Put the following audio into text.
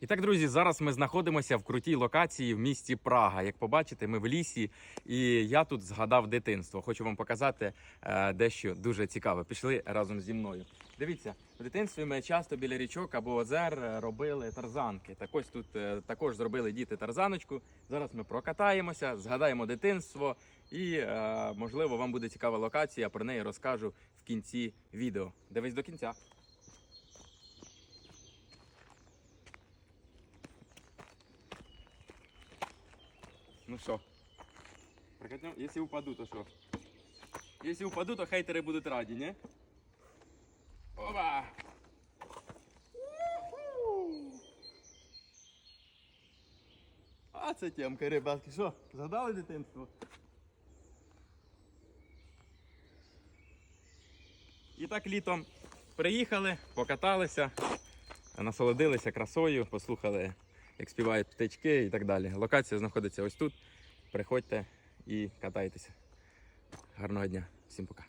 І так, друзі, зараз ми знаходимося в крутій локації в місті Прага. Як побачите, ми в лісі, і я тут згадав дитинство. Хочу вам показати е, дещо дуже цікаве. Пішли разом зі мною. Дивіться, в дитинстві ми часто біля річок або озер е, робили тарзанки. Так ось тут е, також зробили діти тарзаночку. Зараз ми прокатаємося, згадаємо дитинство, і можливо вам буде цікава локація. Про неї розкажу в кінці відео. Дивись до кінця. Ну що? Прокатнем? Если упаду, то что? Если упаду, то хейтеры будут раді, не? Опа! А це темка, ребятки. Що, згадали дитинство? І так літом приїхали, покаталися, насолодилися красою, послухали, як співають птички і так далі. Локація знаходиться ось тут. Приходьте і катайтеся. Гарного дня. Всім пока.